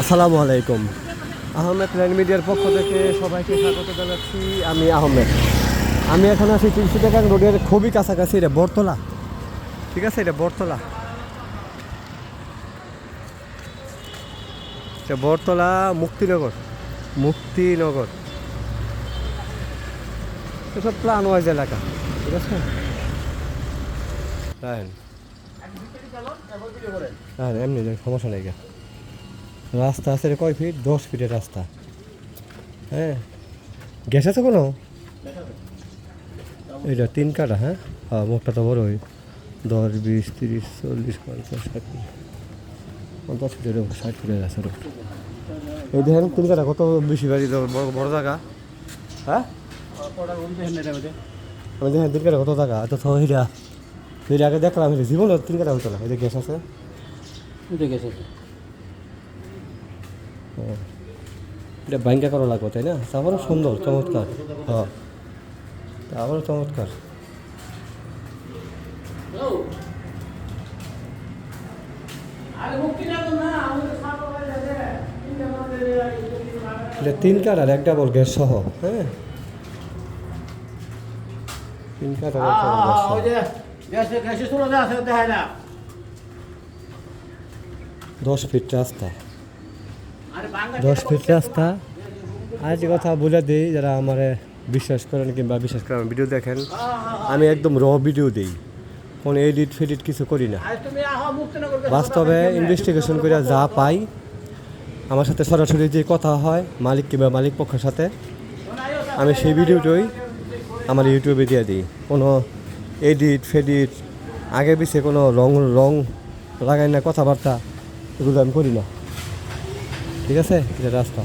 আসসালামু আলাইকুম। আহমেদ ল্যান্ড মিডিয়ার পক্ষ থেকে সবাইকে স্বাগত জানাচ্ছি। আমি আহমেদ। আমি এখন আছি তিনশিটাকান রোডের খুবই কাছাকাছি, এটা বরতলা ঠিক আছে, এটা বরতলা বরতলা মুক্তিনগর। মুক্তিনগর। এসব প্লান ওয়াইজ এলাকা। ঠিক আছে? হ্যাঁ এমনি সমস্যা নেই। রাস্তা আছে কয় ফিট? দশ ফিটের রাস্তা। হ্যাঁ? গ্যাস আছে কোনো? এটা তিন কাটা হ্যাঁ? হ্যাঁ মুখটা তো বড় ওই দশ, বিশ, তিরিশ, চল্লিশ, পঞ্চাশ, ষাট ফিট। পঞ্চাশ ফিটের ষাট ফিটের আছে এই দেখেন, তিন কাটা কত বেশি বাড়ি তো, বড় জায়গা। হ্যাঁ? আমি দেখেন, তিন কাটা কত জায়গা? এত তো হিরা আগে দেখলাম হিরা জীবন তিন কাটা হতো না এই যে গ্যাস আছে। এটা ব্যাংকে করা লাগবে তাই না? তারপরে সুন্দর চমৎকার। হ্যাঁ। তারপরে চমৎকার। এটা তিন কাঠ আর এক ডাবল গ্যাস সহ হ্যাঁ? তিন কাঠ আর এক ডাবল গ্যাস সহ। দশ ফিট রাস্তা দশ ফিট রাস্তা আজ কথা বলে দিই যারা আমার বিশ্বাস করেন কিংবা বিশ্বাস করেন ভিডিও দেখেন আমি একদম র ভিডিও দিই কোনো এডিট ফেডিট কিছু করি না বাস্তবে ইনভেস্টিগেশন করে যা পাই আমার সাথে সরাসরি যে কথা হয় মালিক কিংবা মালিক পক্ষের সাথে আমি সেই ভিডিওটাই আমার ইউটিউবে দিয়ে দিই কোনো এডিট, ফেডিট, আগে পিছিয়ে কোনো রং রং লাগাই না কথাবার্তা, এগুলো আমি করি না। ঠিক আছে? এটা রাস্তা।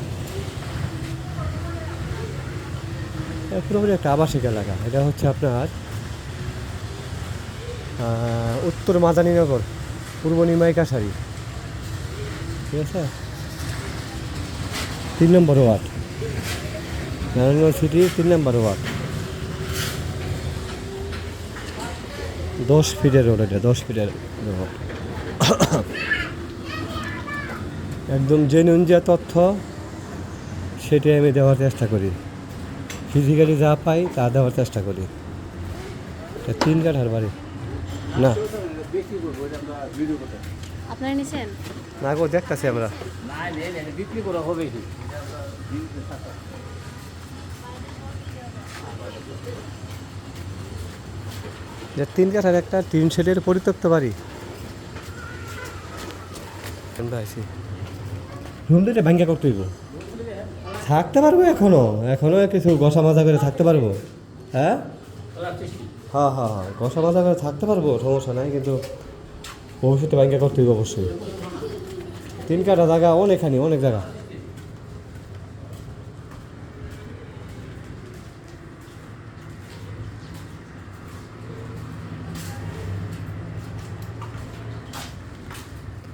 পুরোপুরি একটা আবাসিক এলাকা। এটা হচ্ছে আপনার উত্তর মাদানীনগর পূর্ব নিমাই কাছারি ঠিক আছে? তিন নম্বর ওয়ার্ড। নারায়ণগঞ্জ সিটি, তিন নম্বর ওয়ার্ড। দশ ফিটের রোড এটা দশ ফিটের রোড একদম জেনুইন যে তথ্য সেটাই আমি দেওয়ার চেষ্টা করি। ফিজিক্যালি যা পাই তা দেওয়ার চেষ্টা করি। তিন কাঠার বাড়ি। না। আপনারা নিছেন? না গো দেখতেছি আমরা। বিক্রি করা হবে যে তিন কাঠার একটা তিন শেডের পরিত্যক্ত বাড়ি। আমরা আছি রুম দুটো ভাঙ্গা করতে হইব। থাকতে পারব এখনও? এখনও কিছু গসা মাজা করে থাকতে পারব? হ্যাঁ? হ্যাঁ হ্যাঁ হ্যাঁ গসা মাজা করে থাকতে পারব সমস্যা নাই কিন্তু ভবিষ্যতে ভাঙ্গা করতে হইব অবশ্যই। তিন কাঠা জায়গা অনেকখানি অনেক জায়গা।